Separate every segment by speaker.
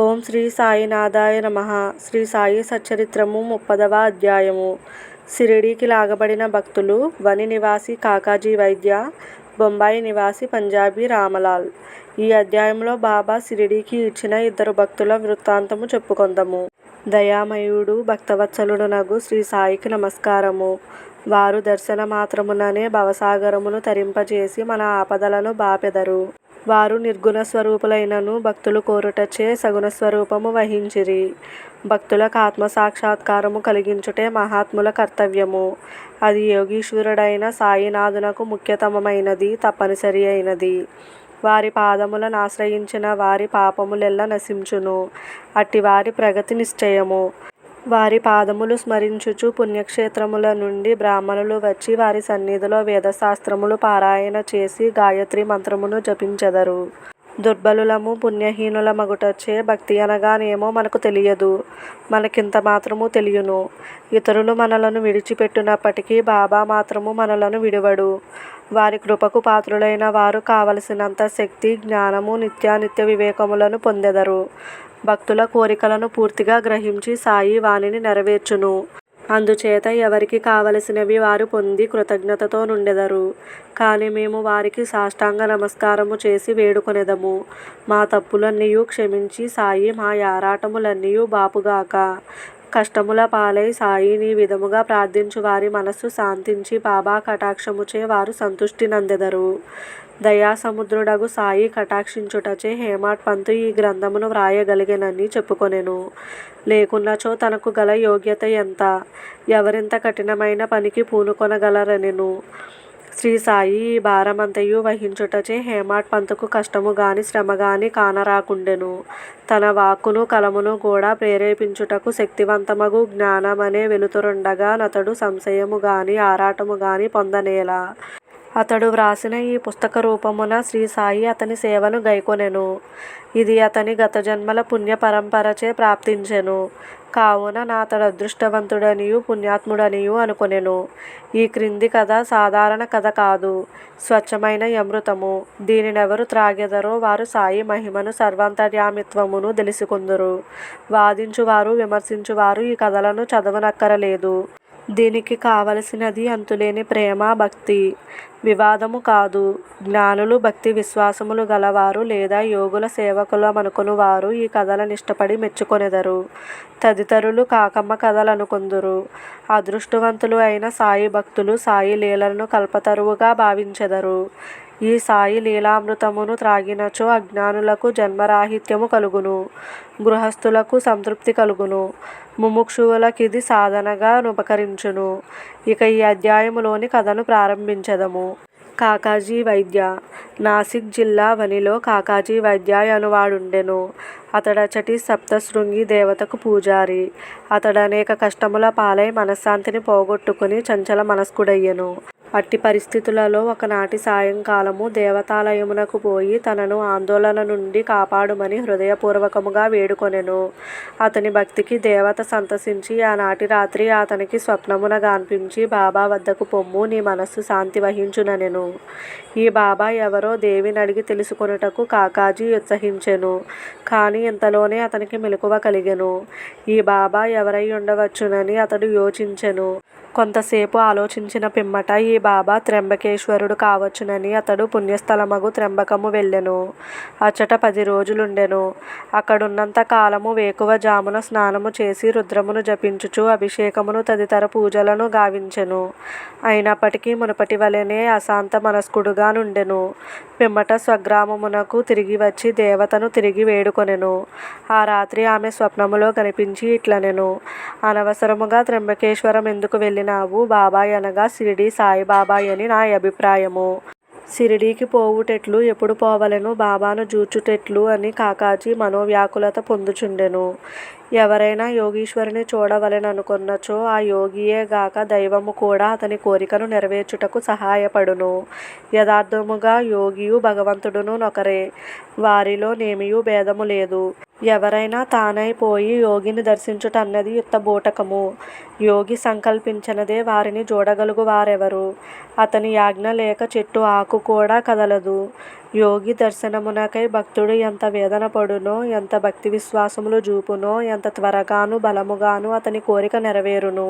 Speaker 1: ఓం శ్రీ సాయినాథాయ నమ. శ్రీ సాయి సచ్చరిత్రము ముప్పదవ అధ్యాయము. షిరిడీకి లాగబడిన భక్తులు వని నివాసి కాకాజీ వైద్య బొంబాయి నివాసి పంజాబీ రామలాల్. ఈ అధ్యాయంలో బాబా సిరిడీకి ఇచ్చిన ఇద్దరు భక్తుల వృత్తాంతము చెప్పుకొందము. దయామయుడు భక్తవత్సలుడునగు శ్రీ సాయికి నమస్కారము. వారు దర్శన మాత్రముననే భవసాగరమును తరింపజేసి మన ఆపదలను బాపెదరు. వారు నిర్గుణ స్వరూపులైనను భక్తులు కోరుటచే సగుణ స్వరూపము వహించిరి. భక్తులకు ఆత్మ సాక్షాత్కారము కలిగించుటే మహాత్ముల కర్తవ్యము. అది యోగీశ్వరుడైన సాయినాథునకు ముఖ్యతమమైనది తప్పనిసరి అయినది. వారి పాదములను ఆశ్రయించిన వారి పాపములెల్ల నశించును. అట్టి వారి ప్రగతి నిశ్చయము. వారి పాదములు స్మరించుచు పుణ్యక్షేత్రముల నుండి బ్రాహ్మణులు వచ్చి వారి సన్నిధిలో వేదశాస్త్రములు పారాయణ చేసి గాయత్రి మంత్రమును జపించెదరు. దుర్బలులము పుణ్యహీనులమగుటచే భక్తి అనగానేమో మనకు తెలియదు. మనకింత మాత్రము తెలియను. ఇతరులు మనలను విడిచిపెట్టినప్పటికీ బాబా మాత్రము మనలను విడువడు. వారి కృపకు పాత్రులైన వారు కావలసినంత శక్తి జ్ఞానము నిత్యానిత్య వివేకములను పొందెదరు. భక్తుల కోరికలను పూర్తిగా గ్రహించి సాయి వానిని నెరవేర్చును. అందుచేత ఎవరికి కావలసినవి వారు పొంది కృతజ్ఞతతో నుండెదరు. కానీ మేము వారికి సాష్టాంగ నమస్కారము చేసి వేడుకొనెదము. మా తప్పులన్నీయూ క్షమించి సాయి మా యారాటములన్నీయూ బాపుగాక. కష్టముల పాలై సాయి నీ విధముగా ప్రార్థించు వారి మనస్సు శాంతించి బాబా కటాక్షముచే వారు సంతుష్టి నందెదరు. దయాసముద్రుడగు సాయి కటాక్షించుటచే హేమాట్ పంతు ఈ గ్రంథమును వ్రాయగలిగెనని చెప్పుకొనెను. లేకున్నచో తనకు గల యోగ్యత ఎంత? ఎవరింత కఠినమైన పనికి పూనుకొనగలరనెను? శ్రీ సాయి ఈ భారమంతయు వహించుటచే హేమాడ్ పంతుకు కష్టము గాని శ్రమ గాని కానరాకుండెను. తన వాక్కును కలమును కూడా ప్రేరేపించుటకు శక్తివంతమగు జ్ఞానమనే వెలుతురుండగా నతడు సంశయము గాని ఆరాటము గాని పొందనేలా. అతడు వ్రాసిన ఈ పుస్తక రూపమున శ్రీ సాయి అతని సేవను గైకొనెను. ఇది అతని గత జన్మల పుణ్య పరంపరచే ప్రాప్తించెను. కావున నా అతడు అదృష్టవంతుడనియు పుణ్యాత్ముడనియు అనుకొనెను. ఈ క్రింది కథ సాధారణ కథ కాదు స్వచ్ఛమైన అమృతము దీనినెవరు త్రాగెదరో వారు సాయి మహిమను సర్వాంతర్యామిత్వమును తెలుసుకుందరు. వాదించువారు విమర్శించువారు ఈ కథలను చదవనక్కరలేదు. దీనికి కావలసినది అంతులేని ప్రేమ భక్తి. వివాదము కాదు. జ్ఞానులు భక్తి విశ్వాసములు గలవారు లేదా యోగుల సేవకులమనుకుని వారు ఈ కథలను ఇష్టపడి మెచ్చుకొనెదరు. తదితరులు కాకమ్మ కథలనుకొందురు. అదృష్టవంతులు అయిన సాయి భక్తులు సాయి లీలలను కల్పతరువుగా భావించెదరు. ఈ సాయి లీలామృతమును త్రాగినచో అజ్ఞానులకు జన్మరాహిత్యము కలుగును. గృహస్థులకు సంతృప్తి కలుగును. ముముక్షువులకిది సాధనగా నుపకరించును ఇక ఈ అధ్యాయములోని కథను ప్రారంభించదము. కాకాజీ వైద్య. నాసిక్ జిల్లా వనిలో కాకాజీ వైద్య అనువాడుండెను. అతడచటి సప్తశృంగి దేవతకు పూజారి. అతడనేక కష్టముల పాలై మనశ్శాంతిని పోగొట్టుకుని చంచల మనస్కుడయ్యెను. అట్టి పరిస్థితులలో ఒకనాటి సాయంకాలము దేవతాలయమునకు పోయి తనను ఆందోళన నుండి కాపాడుమని హృదయపూర్వకముగా వేడుకొనెను. అతని భక్తికి దేవత సంతసించి ఆనాటి రాత్రి అతనికి స్వప్నమున గాన్పించి బాబా వద్దకు పొమ్ము నీ మనస్సు శాంతి వహించుననెను. ఈ బాబా ఎవరో దేవిని అడిగి తెలుసుకొనుటకు కాకాజీ ఉత్సహించెను. కానీ ఇంతలోనే అతనికి మెలకువ కలిగెను. ఈ బాబా ఎవరై ఉండవచ్చునని అతడు యోచించెను. కొంతసేపు ఆలోచించిన పిమ్మట ఈ బాబా త్ర్యంబకేశ్వరుడు కావచ్చునని అతడు పుణ్యస్థలమగు త్ర్యంబకము వెళ్ళెను. అచ్చట పది రోజులుండెను. అక్కడున్నంత కాలము వేకువ జామున స్నానము చేసి రుద్రమును జపించుచు అభిషేకమును తదితర పూజలను గావించెను. అయినప్పటికీ మునుపటి వలెనే అశాంత మనస్కుడుగా నుండెను. పిమ్మట స్వగ్రామమునకు తిరిగి వచ్చి దేవతను తిరిగి వేడుకు వేడుకొనెను ఆ రాత్రి ఆమె స్వప్నములో కనిపించి ఇట్లనెను. అనవసరముగా త్ర్యంబకేశ్వరం ఎందుకు వెళ్ళినావు? బాబాయ్ అనగా షిరిడి సాయిబాబాయ్ అని నా అభిప్రాయము. షిరిడీకి పోవుటెట్లు ఎప్పుడు పోవలెను బాబాను జూచుటెట్లు అని కాకాజీ మనోవ్యాకులత పొందుచుండెను. ఎవరైనా యోగీశ్వరుని చూడవలెననుకొన్నచో ఆ యోగియే గాక దైవము కూడా అతని కోరికను నెరవేర్చుటకు సహాయపడును. యథార్థముగా యోగియు భగవంతుడును నొకరే. వారిలో నేమియు భేదము లేదు. ఎవరైనా తానైపోయి యోగిని దర్శించుటన్నది యుత్తబూటకము. యోగి సంకల్పించినదే వారిని చూడగలుగు వారెవరు? అతని యాజ్ఞ లేక చెట్టు ఆకు కూడా కదలదు. యోగి దర్శనమునకై భక్తుడు ఎంత వేదన పడునో ఎంత భక్తి విశ్వాసములు చూపునో ఎంత త్వరగాను బలముగాను అతని కోరిక నెరవేరును.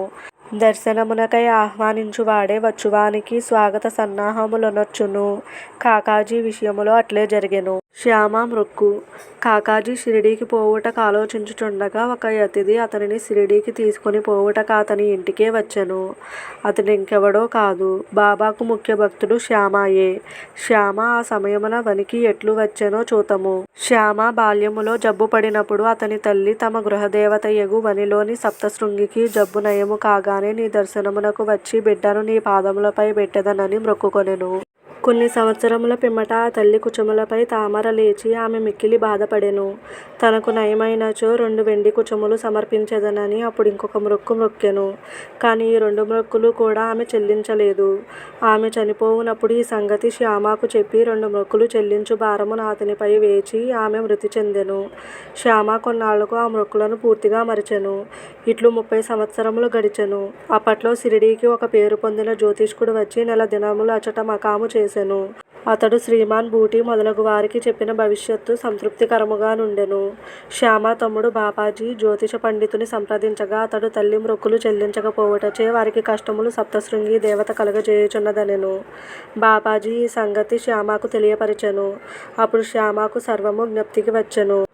Speaker 1: దర్శనమునకై ఆహ్వానించువాడే వచ్చువానికి స్వాగత సన్నాహములనొచ్చును. కాకాజీ విషయములో అట్లే జరిగెను. శ్యామ మృక్కు. కాకాజీ షిరిడీకి పోవుటకు ఆలోచించుచుండగా ఒక అతిథి అతనిని షిరిడీకి తీసుకొని పోవుటకతని యింటికే వచ్చెను. అతడింకెవడో కాదు, బాబాకు ముఖ్య భక్తుడు శ్యామయే. శ్యామ ఆ సమయమున వనికి ఎట్లు వచ్చెనో చూతము. శ్యామ బాల్యములో జబ్బు పడినప్పుడు అతని తల్లి తమ గృహదేవతయగు వనిలోని సప్తశృంగికి జబ్బు నయము కాగానే నీ దర్శనమునకు వచ్చి బిడ్డను నీ పాదములపై బెట్టెదనని మ్రొక్కుకొనెను. కొన్ని సంవత్సరముల పిమ్మట ఆ తల్లి కుచములపై తామర లేచి ఆమె మిక్కిలి బాధపడెను. తనకు నయమైనచో రెండు వెండి కుచములు సమర్పించెదనని అప్పుడింకొక మ్రొక్కు మ్రొక్కెను. కాని ఈ రెండు మ్రొక్కులు కూడా ఆమె చెల్లించలేదు. ఆమె చనిపోవునప్పుడు ఈ సంగతి శ్యామకు చెప్పి రెండు మ్రొక్కులు చెల్లించు భారము నాతనిపై వేచి ఆమె మృతి చెందెను. శ్యామ కొన్నాళ్ళకు ఆ మ్రొక్కులను పూర్తిగా మరచెను. ఇట్లు ముప్పై సంవత్సరములు గడిచెను. అప్పట్లో షిరిడీకి ఒక పేరు పొందిన జ్యోతిష్కుడు వచ్చి నెల దినములు అచట మకాము చేసెను. అతడు శ్రీమాన్ భూటీ మొదలగు వారికి చెప్పిన భవిష్యత్తు సంతృప్తికరముగా నుండెను. శ్యామ తమ్ముడు బాపాజీ జ్యోతిష పండితుని సంప్రదించగా అతడు తల్లి మ్రొక్కులు చెల్లించకపోవటచే వారికి కష్టములు సప్తశృంగి దేవత కలుగజేయుచున్నదనెను. బాపాజీ ఈ సంగతి శ్యామకు తెలియపరిచెను అప్పుడు శ్యామకు సర్వము జ్ఞప్తికి వచ్చెను.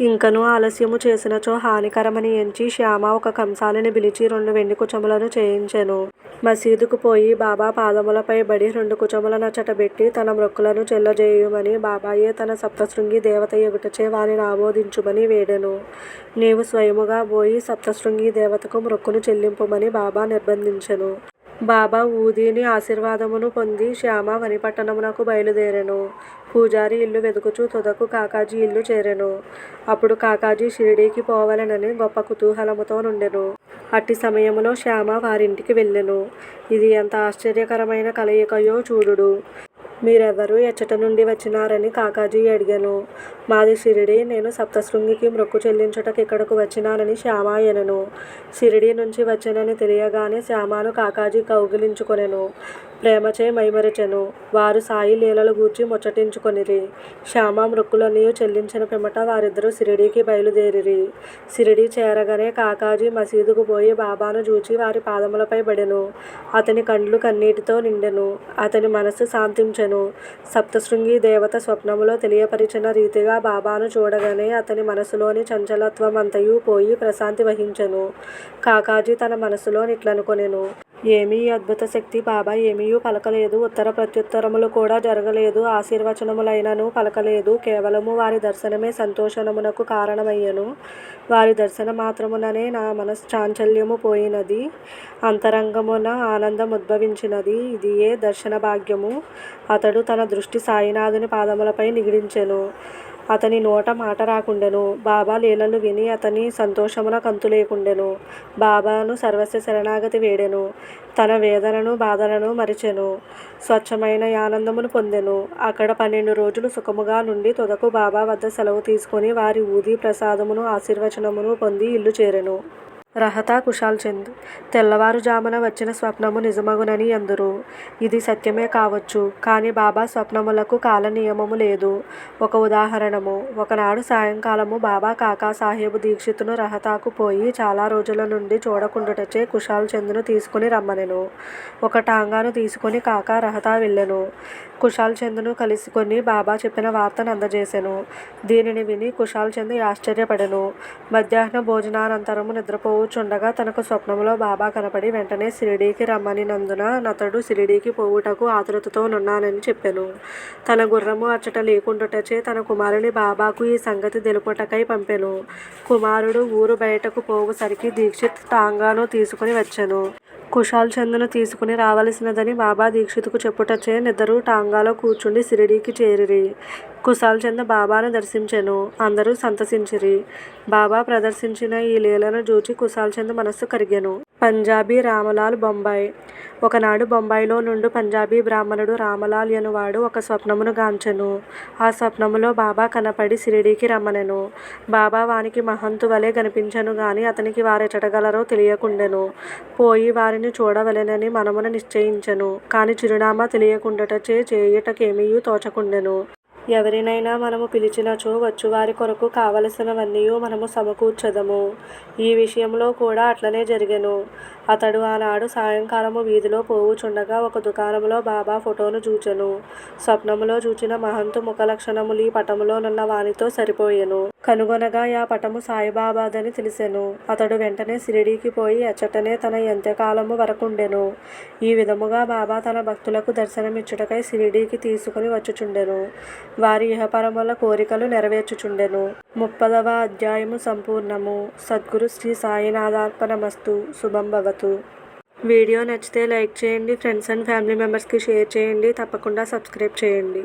Speaker 1: ఇంకనూ ఆలస్యము చేసినచో హానికరమని ఎంచి శ్యామ ఒక కంసాలిని పిలిచి రెండు వెండి కుచములను చేయించెను. మసీదుకు పోయి బాబా పాదములపై బడి రెండు కుచములనచట పెట్టి తన మ్రొక్కులను చెల్లజేయుమని బాబాయే తన సప్తశృంగి దేవత ఎగుటచే వారిని ఆమోదించుమని వేడెను. నీవు స్వయముగా పోయి సప్తశృంగి దేవతకు మ్రొక్కును చెల్లింపుమని బాబా నిర్బంధించెను. బాబా ఊదీని ఆశీర్వాదమును పొంది శ్యామ వనిపట్టణమునకు బయలుదేరెను. పూజారి ఇల్లు వెదుకుచూ తుదకు కాకాజీ ఇల్లు చేరెను. అప్పుడు కాకాజీ షిరిడీకి పోవలెనని గొప్ప కుతూహలముతో నుండెను. అట్టి సమయములో శ్యామ వారింటికి వెళ్ళెను. ఇది ఎంత ఆశ్చర్యకరమైన కలయికయో చూడుడు. మీరెవ్వరు ఎచ్చట నుండి వచ్చినారని కాకాజీ అడిగెను. మాది షిరిడీ నేను సప్తశృంగికి మృక్కు చెల్లించుటకు ఇక్కడకు వచ్చినానని శ్యామ యెనెను. నుంచి వచ్చానని తెలియగానే శ్యామాను కాకాజీ కౌగిలించుకొనెను. ప్రేమచే మైమరచెను. వారు సాయి లీలలు గూర్చి ముచ్చటించుకొనిరి. శ్యామ మృక్కులనియు చెల్లించిన పిమ్మట వారిద్దరూ షిరిడీకి బయలుదేరిరి. షిరిడీ చేరగానే కాకాజీ మసీదుకు పోయి బాబాను జూచి వారి పాదములపై బడెను. అతని కండ్లు కన్నీటితో నిండెను. అతని మనస్సు శాంతించెను. సప్తశృంగి దేవత స్వప్నములో తెలియపరిచిన రీతిగా బాబాను చూడగానే అతని మనసులోని చంచలత్వం అంతయు పోయి ప్రశాంతి వహించెను. కాకాజీ తన మనసులో నిట్లనుకొనెను. ఏమీ అద్భుత శక్తి బాబా ఏమీయూ పలకలేదు ఉత్తర ప్రత్యుత్తరములు కూడా జరగలేదు ఆశీర్వచనములైనను పలకలేదు కేవలము వారి దర్శనమే సంతోషమునకు కారణమయ్యెను. వారి దర్శన మాత్రముననే నా మనశ్చాంచల్యము పోయినది. అంతరంగమున ఆనందం ఉద్భవించినది ఇది ఏ దర్శన భాగ్యము. అతడు తన దృష్టి సాయినాథుని పాదములపై నిగిడించెను. అతని నోట మాట రాకుండెను. బాబా లీలలు విని అతని సంతోషమున కంతులేకుండెను. బాబాను సర్వస్వ శరణాగతి వేడెను. తన వేదనను బాధలను మరిచెను స్వచ్ఛమైన ఆనందమును పొందెను. అక్కడ పన్నెండు రోజులు సుఖముగా నుండి తుదకు బాబా వద్ద సెలవు తీసుకొని వారి ఊది ప్రసాదమును ఆశీర్వచనమును పొంది ఇల్లు చేరెను. రహతా కుశాల్చంద్ తెల్లవారుజామున వచ్చిన స్వప్నము నిజమగునని అందురు. ఇది సత్యమే కావచ్చు. కానీ బాబా స్వప్నములకు కాల నియమము లేదు. ఒక ఉదాహరణము. ఒకనాడు సాయంకాలము బాబా కాకా సాహెబు దీక్షితును రహతాకు పోయి చాలా రోజుల నుండి చూడకుండుటచే కుశాల్ చంద్ను తీసుకుని తీసుకొని రమ్మనెను. ఒక టాంగాను తీసుకొని కాకా రహతా వెళ్ళెను. కుశాల్ చంద్ను కలుసుకొని బాబా చెప్పిన వార్తను అందజేశాను దీనిని విని కుశాల్ చంద్ ఆశ్చర్యపడెను. మధ్యాహ్న భోజనానంతరము నిద్రపోవుచుండగా తనకు స్వప్నంలో బాబా కనపడి వెంటనే షిరిడీకి రమ్మనినందున నతడు షిరిడీకి పోవుటకు ఆతురతతో నున్నానని చెప్పాను తన గుర్రము అచ్చట లేకుండుటచే తన కుమారుని బాబాకు ఈ సంగతి దెలుపుటకై పంపెను. కుమారుడు ఊరు బయటకు పోవుసరికి దీక్షిత్ తాంగాను తీసుకొని వచ్చాను కుశాల్ చందును తీసుకుని రావలసినదని బాబా దీక్షితుకు చెప్పుటచే నిద్దరూ టాంగాలో కూర్చుండి షిరిడీకి చేరిరి. కుశాల్చంద్ బాబాను దర్శించెను. అందరూ సంతసించిరి. బాబా ప్రదర్శించిన ఈ లీలను చూచి కుశాల్చంద్ మనస్సు కరిగెను. పంజాబీ రామలాల్ బొంబాయి. ఒకనాడు బొంబాయిలో నుండి పంజాబీ బ్రాహ్మణుడు రామలాల్ అనువాడు ఒక స్వప్నమును గాంచెను. ఆ స్వప్నములో బాబా కనపడి షిరిడీకి రమ్మనెను. బాబా వానికి మహంతు వలె కనిపించెను గాని అతనికి వారెచటగలరో తెలియకుండెను. పోయి వారిని చూడవలెనని మనమున నిశ్చయించెను. కాని చిరునామా తెలియకుండటచే చేయుటకేమియూ తోచకుండెను. ఎవరినైనా మనము పిలిచినచో వచ్చువారి కొరకు కావలసినవన్నీ మనము సమకూర్చదము. ఈ విషయంలో కూడా అట్లనే జరిగెను. అతడు ఆనాడు సాయంకాలము వీధిలో పోవుచుండగా ఒక దుకాణములో బాబా ఫోటోను చూచెను స్వప్నములో చూచిన మహంతు ముఖ లక్షణములు ఈ పటములోనున్న వానితో సరిపోయెను. కనుగొనగా ఆ పటము సాయిబాబాదని తెలిసెను. అతడు వెంటనే షిరిడీకి పోయి అచ్చటనే తన ఎంతకాలము వరకుండెను. ఈ విధముగా బాబా తన భక్తులకు దర్శనమిచ్చుటకై షిరిడీకి తీసుకుని వచ్చుచుండెను. వారి ఇహపరముల కోరికలు నెరవేర్చుచుండెను. ముప్పదవ అధ్యాయము సంపూర్ణము. సద్గురు శ్రీ సాయినాథార్పణమస్తు. శుభం భవతు. వీడియో నచ్చితే లైక్ చేయండి. ఫ్రెండ్స్ అండ్ ఫ్యామిలీ మెంబర్స్కి షేర్ చేయండి. తప్పకుండా సబ్స్క్రైబ్ చేయండి.